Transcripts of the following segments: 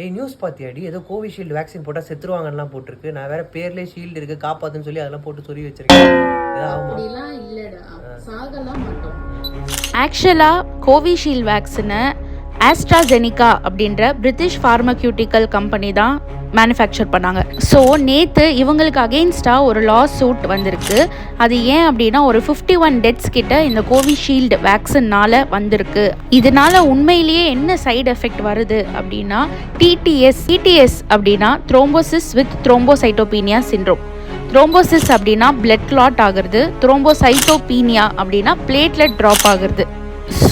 ஏய் நியூஸ் பார்த்தியாடி ஏதோ Covishield vaccine போட்டால் செத்துருவாங்கலாம் போட்டிருக்கு. நான் வேற பேர்லேயே ஷீல்டு இருக்கு காப்பாத்துன்னு சொல்லி அதெல்லாம் போட்டு சொல்லி வச்சிருக்கேன். ஆக்சுவலாக கோவிஷீல்டு வேக்சினை ஆஸ்ட்ராஜெனிகா அப்படின்ற பிரிட்டிஷ் ஃபார்மக்யூட்டிக்கல் கம்பெனி தான் மேனுஃபேக்சர் பண்ணாங்க. ஸோ நேற்று இவங்களுக்கு அகெயின்ஸ்டாக ஒரு லா சூட் வந்திருக்கு. அது ஏன் அப்படின்னா ஒரு ஃபிஃப்டி ஒன் டெத்ஸ் கிட்ட இந்த கோவிஷீல்டு வேக்சின்னால வந்திருக்கு. இதனால உண்மையிலேயே என்ன சைடு எஃபெக்ட் வருது அப்படின்னா டிடிஎஸ் டிடிஎஸ் அப்படின்னா thrombosis with thrombocytopenia syndrome thrombosis அப்படின்னா பிளட் கிளாட் ஆகுறது த்ரோம்போசைட்டோபீனியா அப்படின்னா பிளேட்லெட் ட்ராப் ஆகுறது.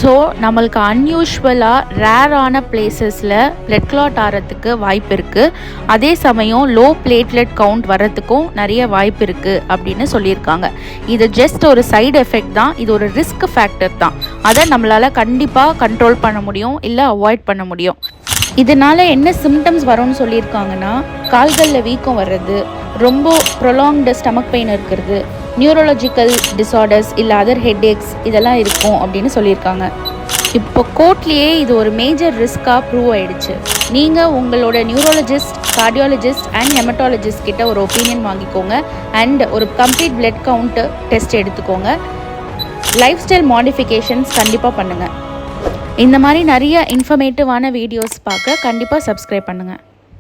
ஸோ நம்மளுக்கு அன்யூஷுவலாக ரேரான பிளேசஸில் பிளட் கிளாட் ஆகிறதுக்கு வாய்ப்பு இருக்குது அதே சமயம் லோ பிளேட்லெட் கவுண்ட் வர்றதுக்கும் நிறைய வாய்ப்பு இருக்குது அப்படின்னு சொல்லியிருக்காங்க. இது ஜஸ்ட் ஒரு சைடு எஃபெக்ட் தான் இது ஒரு ரிஸ்க் ஃபேக்டர் தான். அதை நம்மளால் கண்டிப்பாக கண்ட்ரோல் பண்ண முடியும் இல்லை அவாய்ட் பண்ண முடியும். இதனால் என்ன சிம்டம்ஸ் வரும்னு சொல்லியிருக்காங்கன்னா கால்களில் வீக்கம் வர்றது ரொம்ப ப்ரொலாங்டு ஸ்டமக் பெயின் இருக்கிறது நியூரலாஜிக்கல் டிசார்டர்ஸ் இல்லை அதர் ஹெட்ஏக்ஸ் இதெல்லாம் இருக்கும் அப்படின்னு சொல்லியிருக்காங்க. இப்போ கோர்ட்லேயே இது ஒரு மேஜர் ரிஸ்க்காக ப்ரூவ் ஆயிடுச்சு. நீங்கள் உங்களோட நியூரோலஜிஸ்ட் கார்டியாலஜிஸ்ட் அண்ட் ஹெமட்டாலஜிஸ்ட் கிட்ட ஒரு ஒப்பீனியன் வாங்கிக்கோங்க. அண்ட் ஒரு கம்ப்ளீட் பிளட் கவுண்ட்டு டெஸ்ட் எடுத்துக்கோங்க. லைஃப் ஸ்டைல் மாடிஃபிகேஷன்ஸ் கண்டிப்பாக பண்ணுங்கள் இந்த மாதிரி நிறைய இன்ஃபர்மேட்டிவான வீடியோஸ் பார்க்க கண்டிப்பாக சப்ஸ்கிரைப் பண்ணுங்கள்